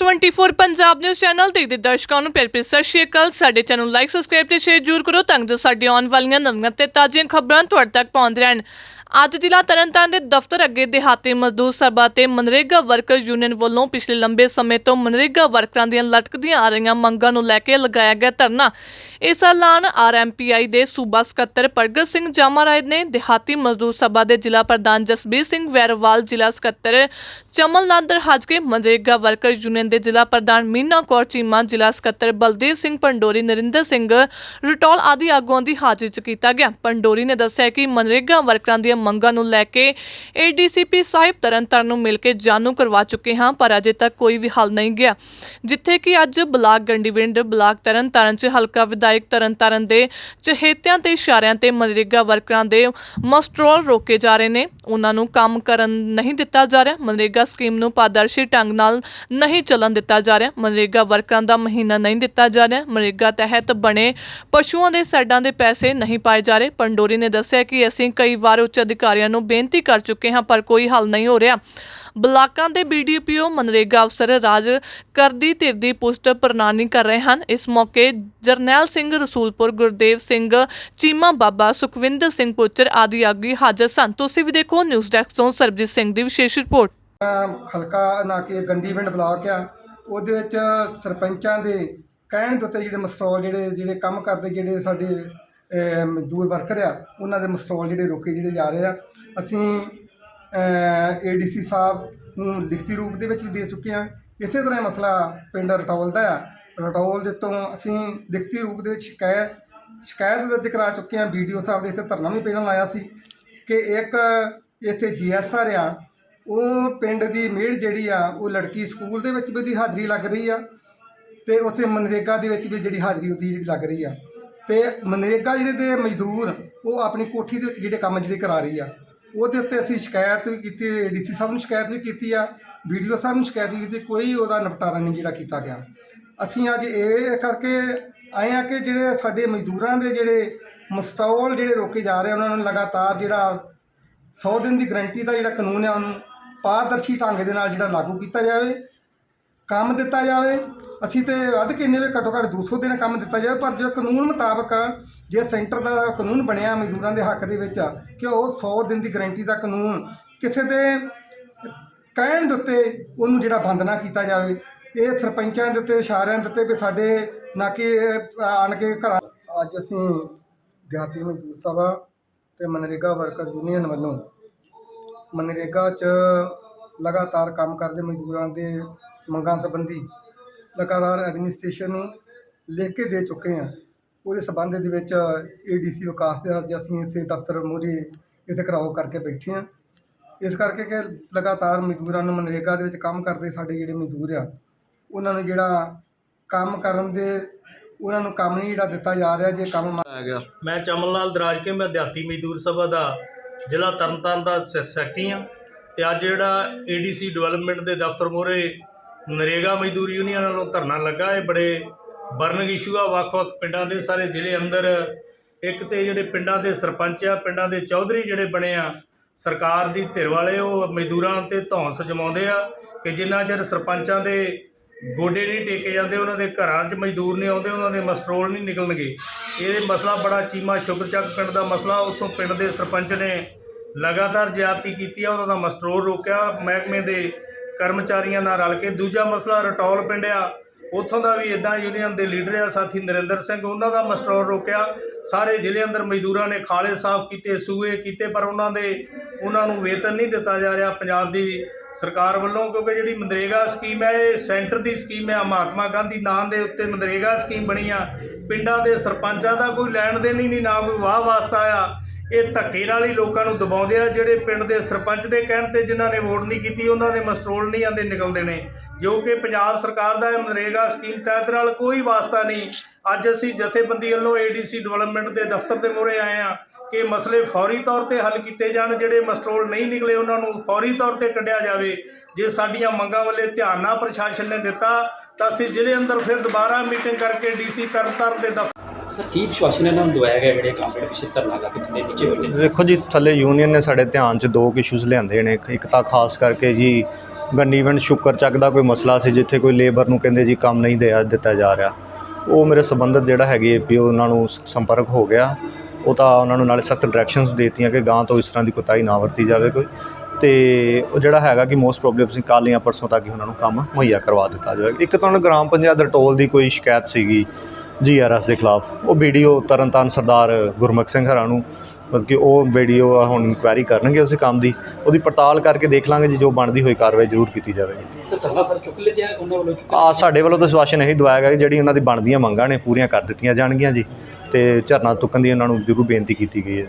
X24 Punjab news channel ਤੇ ਦੇ ਦਰਸ਼ਕਾਂ ਨੂੰ ਪਿਆਰ ਭਰੀ ਸਤਿ ਸ਼੍ਰੀ ਅਕਾਲ। ਸਾਡੇ ਚੈਨਲ ਨੂੰ ਲਾਈਕ ਸਬਸਕ੍ਰਾਈਬ ਤੇ ਸ਼ੇਅਰ ਜ਼ਰੂਰ ਕਰੋ ਤਾਂ ਜੋ ਸਾਡੀ ਆਉਣ ਵਾਲੀਆਂ ਨਵੀਆਂ ਤੇ ਤਾਜ਼ੀਆਂ ਖਬਰਾਂ ਤੁਹਾਡੇ ਤੱਕ ਪਹੁੰਚਦੇ ਰਹਿਣ। ਅੱਜ ਜ਼ਿਲ੍ਹਾ ਤਰਨਤਾਰਨ ਦੇ ਦਫ਼ਤਰ ਅੱਗੇ ਦਿਹਾਤੀ ਮਜ਼ਦੂਰ ਸਭਾ ਤੇ ਮਨਰੇਗਾ ਵਰਕਰ ਯੂਨੀਅਨ ਵੱਲੋਂ ਪਿਛਲੇ ਲੰਬੇ ਸਮੇਂ ਤੋਂ ਮਨਰੇਗਾ ਵਰਕਰਾਂ ਦੀਆਂ ਲਟਕਦੀਆਂ ਆ ਰਹੀਆਂ ਮੰਗਾਂ ਨੂੰ ਲੈ ਕੇ ਲਗਾਇਆ ਗਿਆ ਧਰਨਾ। ਇਸ ਐਲਾਨ ਆਰਐਮਪੀਆਈ ਦੇ ਸੂਬਾ ਸਕੱਤਰ ਪ੍ਰਗਟ ਸਿੰਘ ਜਾਮਾਰਾਏ ਨੇ ਦਿਹਾਤੀ ਮਜ਼ਦੂਰ ਸਭਾ ਦੇ ਜ਼ਿਲ੍ਹਾ ਪ੍ਰਧਾਨ ਜਸਬੀਰ ਸਿੰਘ ਵੈਰਵਾਲ, ਜ਼ਿਲ੍ਹਾ ਸਕੱਤਰ ਚਮਲ ਨਾਦਰ ਹਾਜਕੇ ਮਨਰੇਗਾ ਵਰਕਰ ਯੂਨੀਅਨ ਦੇ ਜ਼ਿਲ੍ਹਾ ਪ੍ਰਧਾਨ ਮੀਨਾ ਕੌਰ ਚੀਮਾ, ਜ਼ਿਲ੍ਹਾ ਸਕੱਤਰ ਬਲਦੇਵ ਸਿੰਘ ਪੰਡੋਰੀ, ਨਰਿੰਦਰ ਸਿੰਘ ਰਟੌਲ ਆਦਿ ਆਗੂਆਂ ਦੀ ਹਾਜ਼ਰੀ 'ਚ ਕੀਤਾ ਗਿਆ। ਪੰਡੋਰੀ ਨੇ ਦੱਸਿਆ ਕਿ ਮਨਰੇਗਾ ਵਰਕਰਾਂ ਦੀਆਂ ਮੰਗਾਂ ਨੂੰ ਲੈ ਕੇ ਏਡੀਸੀਪੀ ਸਾਹਿਬ ਤਰਨਤਾਰਨ ਨੂੰ ਮਿਲ ਕੇ ਜਾਣੂ ਕਰਵਾ ਚੁੱਕੇ ਹਾਂ, ਪਰ ਅਜੇ ਤੱਕ ਕੋਈ ਵੀ ਹੱਲ ਨਹੀਂ ਗਿਆ। ਜਿੱਥੇ ਕਿ ਅੱਜ ਬਲਾਕ ਗੰਡੀਵਿੰਡ, ਬਲਾਕ ਤਰਨਤਾਰਨ 'ਚ ਹਲਕਾ ਵਿਧਾਇਕ ਤਰਨਤਾਰਨ ਦੇ ਚਹੇਤਿਆਂ ਤੇ ਇਸ਼ਾਰਿਆਂ ਤੇ ਮਨਰੇਗਾ ਵਰਕਰਾਂ ਦੇ ਮਸਟਰੋਲ ਰੋਕੇ ਜਾ ਰਹੇ ਨੇ। ਉਹਨਾਂ ਨੂੰ ਕੰਮ ਕਰਨ ਨਹੀਂ ਦਿੱਤਾ ਜਾ ਰਿਹਾ। ਮਨਰੇਗਾ ਸਕੀਮ ਨੂੰ ਪਾਰਦਰਸ਼ੀ ਢੰਗ ਨਾਲ ਨਹੀਂ ਚੱਲਣ ਦਿੱਤਾ ਜਾ ਰਿਹਾ। ਮਨਰੇਗਾ ਵਰਕਰਾਂ ਦਾ ਮਹੀਨਾ ਨਹੀਂ ਦਿੱਤਾ ਜਾ ਰਿਹਾ। ਮਨਰੇਗਾ ਤਹਿਤ ਬਣੇ ਪਸ਼ੂਆਂ ਦੇ ਸੈੱਡਾਂ ਦੇ ਪੈਸੇ ਨਹੀਂ ਪਾਏ ਜਾ ਰਹੇ। ਪੰਡੋਰੀ ਨੇ ਦੱਸਿਆ ਕਿ ਅਸੀਂ ਕਈ ਵਾਰ ਉੱਚ ਅਧਿਕਾਰੀਆਂ ਨੂੰ ਬੇਨਤੀ ਕਰ ਚੁੱਕੇ ਹਾਂ, ਪਰ ਕੋਈ ਹੱਲ ਨਹੀਂ ਹੋ ਰਿਹਾ। ਬਲਾਕਾਂ ਦੇ ਬੀਡੀਪੀਓ ਮਨਰੇਗਾ ਅਫਸਰ ਰਾਜ ਕਰਦੀ ਧਿਰ ਦੀ ਪੁਸ਼ਟ ਪ੍ਰਣਾਲੀ ਕਰ ਰਹੇ ਹਨ। ਇਸ ਮੌਕੇ ਜਰਨੈਲ ਸਿੰਘ ਰਸੂਲਪੁਰ, ਗੁਰਦੇਵ ਸਿੰਘ ਚੀਮਾ, ਬਾਬਾ ਸੁਖਵਿੰਦਰ ਸਿੰਘ ਪੁੱਤਰ ਆਦਿ ਆਗੀ ਹਾਜ਼ਰ ਸਨ। ਤੁਸੀਂ ਵੀ ਦੇਖੋ, ਨਿਊਜ਼ ਡੈਸਕ ਤੋਂ ਸਰਬਜੀਤ ਸਿੰਘ ਦੀ ਵਿਸ਼ੇਸ਼ ਰਿਪੋਰਟ। ਹਲਕਾ ਨਾ ਕਿ ਗੰਡੀਵਿੰਡ ਬਲਾਕ ਆ। ਉਹਦੇ ਵਿੱਚ ਸਰਪੰਚਾਂ ਦੇ ਕਹਿਣ ਦੇ ਉੱਤੇ ਜਿਹੜੇ ਮਸਟਰੋਲ ਜਿਹੜੇ ਜਿਹੜੇ ਕੰਮ ਕਰਦੇ, ਜਿਹੜੇ ਸਾਡੇ ਮਜ਼ਦੂਰ ਵਰਕਰ ਆ ਉਹਨਾਂ ਦੇ ਮਸਟਰੋਲ ਜਿਹੜੇ ਰੋਕੇ, ਜਿਹੜੇ ਜਾ ਰਹੇ ਆ, ਅਸੀਂ ਏਡੀਸੀ ਸਾਹਿਬ ਨੂੰ ਲਿਖਤੀ ਰੂਪ ਦੇ ਵਿੱਚ ਵੀ ਦੇ ਚੁੱਕੇ ਆ ਇਸੇ ਤਰ੍ਹਾਂ ਇਹ ਮਸਲਾ ਪਿੰਡ ਰਟੌਲ ਦਾ ਆ। ਰਟੌਲ ਦੇ ਤੋਂ ਅਸੀਂ ਲਿਖਤੀ ਰੂਪ ਦੇ ਵਿੱਚ ਸ਼ਿਕਾਇਤ ਸ਼ਿਕਾਇਤ ਦਰਜ ਕਰਾ ਚੁੱਕੇ ਆ ਵੀਡੀਓ ਸਾਹਿਬ ਦੇ ਇੱਥੇ ਧਰਨਾ ਵੀ ਪਹਿਲਾਂ ਲਾਇਆ ਸੀ ਕਿ ਇੱਕ ਇੱਥੇ ਜੀਐਸਆਰ ਆ, ਉਹ ਪਿੰਡ ਦੀ ਮੇੜ ਜਿਹੜੀ ਆ, ਉਹ ਲੜਕੀ ਸਕੂਲ ਦੇ ਵਿੱਚ ਵੀ ਉਹਦੀ ਹਾਜ਼ਰੀ ਲੱਗ ਰਹੀ ਆ ਤੇ ਉੱਥੇ ਮਨਰੇਗਾ ਦੇ ਵਿੱਚ ਵੀ ਜਿਹੜੀ ਹਾਜ਼ਰੀ ਉਹਦੀ ਜਿਹੜੀ ਲੱਗ ਰਹੀ ਆ। ਤੇ ਮਨਰੇਗਾ ਜਿਹੜੇ ਦੇ ਮਜ਼ਦੂਰ, ਉਹ ਆਪਣੀ ਕੋਠੀ ਦੇ ਵਿੱਚ ਜਿਹੜੇ ਕੰਮ ਜਿਹੜੇ ਕਰਾ ਰਹੀ ਆ, ਉਹਦੇ ਉੱਤੇ ਅਸੀਂ ਸ਼ਿਕਾਇਤ ਵੀ ਕੀਤੀ, ਡੀਸੀ ਸਾਹਿਬ ਨੂੰ ਸ਼ਿਕਾਇਤ ਵੀ ਕੀਤੀ ਆ ਵੀਡੀਓ ਸਾਹਿਬ ਨੂੰ ਸ਼ਿਕਾਇਤ ਵੀ ਕੀਤੀ, ਕੋਈ ਉਹਦਾ ਨਿਪਟਾਰਾ ਨਹੀਂ ਜਿਹੜਾ ਕੀਤਾ ਗਿਆ। ਅਸੀਂ ਅੱਜ ਇਹ ਕਰਕੇ ਆਏ ਆ ਕਿ ਜਿਹੜੇ ਸਾਡੇ ਮਜ਼ਦੂਰਾਂ ਦੇ ਜਿਹੜੇ ਮਸਟੌਲ ਜਿਹੜੇ ਰੋਕੇ ਜਾ ਰਹੇ ਉਹਨਾਂ ਨੂੰ ਲਗਾਤਾਰ ਜਿਹੜਾ 100 ਦਿਨ ਦੀ ਗਰੰਟੀ ਦਾ ਜਿਹੜਾ ਕਾਨੂੰਨ ਹੈ ਉਹਨੂੰ ਪਾਰਦਰਸ਼ੀ ਢੰਗ ਦੇ ਨਾਲ ਜਿਹੜਾ ਲਾਗੂ ਕੀਤਾ ਜਾਵੇ, ਕੰਮ ਦਿੱਤਾ ਜਾਵੇ ਅਸੀਂ ਤੇ ਵੱਧ ਕੇ ਇੰਨੇ ਵੀ ਘੱਟੋ ਘੱਟ 200 ਦਿਨ ਕੰਮ ਦਿੱਤਾ ਜਾਵੇ, ਪਰ ਜੋ ਕਾਨੂੰਨ ਮੁਤਾਬਕ ਜੇ ਸੈਂਟਰ ਦਾ ਕਾਨੂੰਨ ਬਣਿਆ ਮਜ਼ਦੂਰਾਂ ਦੇ ਹੱਕ ਦੇ ਵਿੱਚ, ਕਿ ਉਹ 100 ਦਿਨ ਦੀ ਗਰੰਟੀ ਦਾ ਕਾਨੂੰਨ ਕਿਸੇ ਦੇ ਕਹਿਣ ਦੇ ਉੱਤੇ ਉਹਨੂੰ ਜਿਹੜਾ ਬੰਦ ਨਾ ਕੀਤਾ ਜਾਵੇ, ਇਹ ਸਰਪੰਚਾਂ ਦੇ ਉੱਤੇ, ਇਸ਼ਾਰਿਆਂ ਦੇ ਉੱਤੇ ਵੀ ਸਾਡੇ ਨਾ ਕਿ ਆਣ ਕੇ ਘਰਾਂ ਅੱਜ ਅਸੀਂ ਦਿਹਾਤੀ ਮਜ਼ਦੂਰ ਸਭਾ ਤੇ ਮਨਰੇਗਾ ਵਰਕਰ ਯੂਨੀਅਨ ਵੱਲੋਂ ਮਨਰੇਗਾ 'ਚ ਲਗਾਤਾਰ ਕੰਮ ਕਰਦੇ ਮਜ਼ਦੂਰਾਂ ਦੇ ਮੰਗਾਂ ਸੰਬੰਧੀ ਲਗਾਤਾਰ ਐਡਮਿਨਿਸਟ੍ਰੇਸ਼ਨ ਨੂੰ ਲਿਖ ਕੇ ਦੇ ਚੁੱਕੇ ਹਾਂ। ਉਹਦੇ ਸਬੰਧ ਦੇ ਵਿੱਚ ਏਡੀਸੀ ਵਿਕਾਸ ਦੇ ਅੱਜ ਅਸੀਂ ਇਸੇ ਦਫ਼ਤਰ ਮੂਹਰੇ ਇੱਥੇ ਘਰਾਓ ਕਰਕੇ ਬੈਠੇ ਹਾਂ। ਇਸ ਕਰਕੇ ਕਿ ਲਗਾਤਾਰ ਮਜ਼ਦੂਰਾਂ ਨੂੰ ਮਨਰੇਗਾ ਦੇ ਵਿੱਚ ਕੰਮ ਕਰਦੇ ਸਾਡੇ ਜਿਹੜੇ ਮਜ਼ਦੂਰ ਆ ਉਹਨਾਂ ਨੂੰ ਜਿਹੜਾ ਕੰਮ ਕਰਨ ਦੇ ਉਹਨਾਂ ਨੂੰ ਕੰਮ ਨਹੀਂ ਜਿਹੜਾ ਦਿੱਤਾ ਜਾ ਰਿਹਾ ਜੇ ਕੰਮ ਆ ਗਿਆ। ਮੈਂ ਚਮਨ ਲਾਲ ਦਰਾਜ ਕੇ ਮੈਂ ਦਿਹਾਤੀ ਮਜ਼ਦੂਰ ਸਭਾ ਦਾ ਜ਼ਿਲ੍ਹਾ ਤਰਨਤਾਰਨ ਦਾ ਸੈ- ਸੈਕਟਰੀ ਹਾਂ ਤੇ ਅੱਜ ਜਿਹੜਾ ਏਡੀਸੀ ਡਿਵੈਲਪਮੈਂਟ ਦੇ ਦਫ਼ਤਰ ਮੂਹਰੇ ਨਰੇਗਾ ਮਜ਼ਦੂਰ ਯੂਨੀਅਨ ਵੱਲੋਂ ਧਰਨਾ ਲੱਗਾ। ਇਹ ਬੜੇ ਬਰਨਿੰਗ ਇਸ਼ੂ ਆ। ਵੱਖ-ਵੱਖ ਪਿੰਡਾਂ ਦੇ ਸਾਰੇ ਜ਼ਿਲ੍ਹੇ ਅੰਦਰ ਇੱਕ ਤੇ ਜਿਹੜੇ ਪਿੰਡਾਂ ਦੇ ਸਰਪੰਚ ਆ, ਪਿੰਡਾਂ ਦੇ ਚੌਧਰੀ ਜਿਹੜੇ ਬਣੇ ਆ, ਸਰਕਾਰ ਦੀ ਧਿਰ ਵਾਲੇ, ਉਹ ਮਜ਼ਦੂਰਾਂ ਤੇ ਧੌਂਸ ਜਮਾਉਂਦੇ ਆ ਕਿ ਜਿੰਨਾ ਚਿਰ ਸਰਪੰਚਾਂ ਦੇ ਗੋਡੇ ਨਹੀਂ ਟੇਕੇ ਜਾਂਦੇ, ਉਹਨਾਂ ਦੇ ਘਰਾਂ 'ਚ ਮਜ਼ਦੂਰ ਨਹੀਂ ਆਉਂਦੇ, ਉਹਨਾਂ ਦੇ ਮਸਟਰੋਲ ਨਹੀਂ ਨਿਕਲਣਗੇ। ਇਹ ਮਸਲਾ ਬੜਾ ਚੀਮਾ ਸ਼ੁਗਰਚੱਕ ਪਿੰਡ ਦਾ ਮਸਲਾ। ਉੱਥੋਂ ਪਿੰਡ ਦੇ ਸਰਪੰਚ ਨੇ ਲਗਾਤਾਰ ਜ਼ਿਆਦਤੀ ਕੀਤੀ ਆ, ਉਹਨਾਂ ਦਾ ਮਸਟਰੋਲ ਰੋਕਿਆ। ਮਹਿਕਮੇ ਦੇ ਕਰਮਚਾਰੀਆਂ ਨਾਲ ਰਲ ਕੇ। ਦੂਜਾ ਮਸਲਾ ਰਟੌਲ ਪਿੰਡ ਆ। ਉੱਥੋਂ ਦਾ ਵੀ ਇਦਾਂ ਯੂਨੀਅਨ ਦੇ ਲੀਡਰ ਆ, ਸਾਥੀ ਨਰਿੰਦਰ ਸਿੰਘ। ਉਹਨਾਂ ਦਾ ਮਸਟਰੋਲ ਰੋਕਿਆ। ਸਾਰੇ ਜ਼ਿਲ੍ਹੇ ਅੰਦਰ ਮਜ਼ਦੂਰਾਂ ਨੇ ਖਾਲੇ ਸਾਫ਼ ਕੀਤੇ, ਸੂਏ ਕੀਤੇ, ਪਰ ਉਹਨਾਂ ਦੇ, ਉਹਨਾਂ ਨੂੰ ਵੇਤਨ ਨਹੀਂ ਦਿੱਤਾ ਜਾ ਰਿਹਾ ਪੰਜਾਬ ਦੀ ਸਰਕਾਰ ਵੱਲੋਂ, ਕਿਉਂਕਿ ਜਿਹੜੀ ਮਨਰੇਗਾ ਸਕੀਮ ਹੈ, ਇਹ ਸੈਂਟਰ ਦੀ ਸਕੀਮ ਹੈ। ਮਹਾਤਮਾ ਗਾਂਧੀ ਨਾਂ ਦੇ ਉੱਤੇ ਮਨਰੇਗਾ ਸਕੀਮ ਬਣੀ ਆ। ਪਿੰਡਾਂ ਦੇ ਸਰਪੰਚਾਂ ਦਾ ਕੋਈ ਲੈਣ ਦੇਣ ਹੀ ਨਹੀਂ, ਨਾ ਕੋਈ ਵਾਹ ਵਾਸਤਾ ਆ। ਇਹ ਧੱਕੇ ਨਾਲ ਹੀ ਲੋਕਾਂ ਨੂੰ ਦਬਾਉਂਦੇ ਆ, ਜਿਹੜੇ ਪਿੰਡ ਦੇ ਸਰਪੰਚ ਦੇ ਕਹਿਣ ਤੇ ਜਿਨ੍ਹਾਂ ਨੇ ਵੋਟ ਨਹੀਂ ਕੀਤੀ, ਉਹਨਾਂ ਦੇ ਮਸਟਰੋਲ ਨਹੀਂ ਆਂਦੇ ਨਿਕਲਦੇ ਨੇ। ਜੋ ਕਿ ਪੰਜਾਬ ਸਰਕਾਰ ਦਾ ਮਨਰੇਗਾ ਸਕੀਮ ਤਹਿਤ ਨਾਲ ਕੋਈ ਵਾਸਤਾ ਨਹੀਂ। ਅੱਜ ਅਸੀਂ ਜਥੇਬੰਦੀ ਵੱਲੋਂ ਏਡੀਸੀ ਡਿਵੈਲਪਮੈਂਟ ਦੇ ਦਫ਼ਤਰ ਦੇ ਮੂਹਰੇ ਆਏ ਆ ਕਿ ਮਸਲੇ ਫੌਰੀ ਤੌਰ ਤੇ ਹੱਲ ਕੀਤੇ ਜਾਣ, ਜਿਹੜੇ ਮਸਟਰੋਲ ਨਹੀਂ ਨਿਕਲੇ, ਉਹਨਾਂ ਨੂੰ ਫੌਰੀ ਤੌਰ ਤੇ ਕੱਢਿਆ ਜਾਵੇ। ਜੇ ਸਾਡੀਆਂ ਮੰਗਾਂ ਵੱਲੇ ਧਿਆਨ ਨਾ ਪ੍ਰਸ਼ਾਸਨ ਨੇ ਦਿੱਤਾ, ਤਾਂ ਅਸੀਂ ਜ਼ਿਲ੍ਹੇ ਅੰਦਰ ਫਿਰ ਦੁਬਾਰਾ ਮੀਟਿੰਗ ਕਰਕੇ ਡੀਸੀ ਤਰਨਤਾਰਨ ਦੇ ਦਫ਼ਤਰ ਸਰ, ਕੀ ਵਿਸ਼ਵਾਸਨ ਇਹਨਾਂ ਨੂੰ ਦਵਾਇਆ ਗਿਆ ਜਿਹੜੇ ਕੰਮ ਪਿੱਛੇ ਧਰਨਾ ਲਾ ਕੇ ਥੱਲੇ ਨੀਚੇ ਬੈਠੇ ਵੇਖੋ ਜੀ, ਥੱਲੇ ਯੂਨੀਅਨ ਨੇ ਸਾਡੇ ਧਿਆਨ 'ਚ ਦੋ ਇਸ਼ੂਜ਼ ਲਿਆਂਦੇ ਨੇ। ਇੱਕ ਤਾਂ ਖਾਸ ਕਰਕੇ ਜੀ ਗੰਨੀਵਿੰਡ ਸ਼ੁਕਰ ਚੱਕ ਦਾ ਕੋਈ ਮਸਲਾ ਸੀ ਜਿੱਥੇ ਕੋਈ ਲੇਬਰ ਨੂੰ ਕਹਿੰਦੇ ਜੀ ਕੰਮ ਨਹੀਂ ਦਿਆ ਦਿੱਤਾ ਜਾ ਰਿਹਾ। ਉਹ ਮੇਰੇ ਸੰਬੰਧਤ ਜਿਹੜਾ ਹੈਗੇ ਵੀ ਉਹਨਾਂ ਨੂੰ ਸੰਪਰਕ ਹੋ ਗਿਆ। ਉਹ ਤਾਂ ਉਹਨਾਂ ਨੂੰ ਨਾਲੇ ਸਖਤ ਡਾਇਰੈਕਸ਼ਨਸ ਦਿੱਤੀਆਂ ਕਿ ਗਾਂ ਤੋਂ ਇਸ ਤਰ੍ਹਾਂ ਦੀ ਕੁਤਾਈ ਨਾ ਵਰਤੀ ਜਾਵੇ ਕੋਈ। ਤੇ ਉਹ ਜਿਹੜਾ ਹੈਗਾ ਕਿ ਮੋਸਟ ਪ੍ਰੋਬਬਲੀ ਅਸੀਂ ਕੱਲ੍ਹ ਜਾਂ ਪਰਸੋਂ ਤੱਕ ਹੀ ਉਹਨਾਂ ਨੂੰ ਕੰਮ ਮੁਹੱਈਆ ਕਰਵਾ ਦਿੱਤਾ ਜਾਵੇ ਇੱਕ ਤਾਂ ਤੁਹਾਨੂੰ ਗ੍ਰਾਮ ਪੰਚਾਇਤ ਰਟੋਲ ਦੀ ਕੋਈ ਸ਼ਿਕਾਇਤ ਸੀਗੀ। ਜੀਆਰਐਸ ਦੇ ਖਿਲਾਫ। ਉਹ ਵੀਡੀਓ ਤਰਨਤਾਰਨ ਸਰਦਾਰ ਗੁਰਮੁਖ ਸਿੰਘ ਹਰਾਂ ਨੂੰ ਮਤਲਬ ਕਿ ਉਹ ਵੀਡੀਓ ਹੁਣ ਇਨਕੁਆਇਰੀ ਕਰਨਗੇ ਉਸ ਕੰਮ ਦੀ। ਉਹਦੀ ਪੜਤਾਲ ਕਰਕੇ ਦੇਖ ਲਾਂਗੇ ਜੀ ਜੋ ਬਣਦੀ ਹੋਈ ਕਾਰਵਾਈ ਜ਼ਰੂਰ ਕੀਤੀ ਜਾਵੇਗੀ। ਤੇ ਧਰਨਾ ਸਰ ਚੁੱਕ ਲਿਆ ਉਹਨਾਂ ਵੱਲੋਂ ਚੁੱਕ ਆ ਸਾਡੇ ਵੱਲੋਂ ਤਾਂ ਸਵਾਸ਼ਨ ਇਹੀ ਦਵਾਇਆ ਗਿਆ ਕਿ ਜਿਹੜੀ ਉਹਨਾਂ ਦੀ ਬਣਦੀਆਂ ਮੰਗਾਂ ਨੇ ਪੂਰੀਆਂ ਕਰ ਦਿੱਤੀਆਂ ਜਾਣਗੀਆਂ ਜੀ। ਤੇ ਝਰਨਾ ਤੁੱਕਣ ਦੀ ਉਹਨਾਂ ਨੂੰ ਜ਼ਰੂਰ ਬੇਨਤੀ ਕੀਤੀ ਗਈ ਹੈ। ਜੀ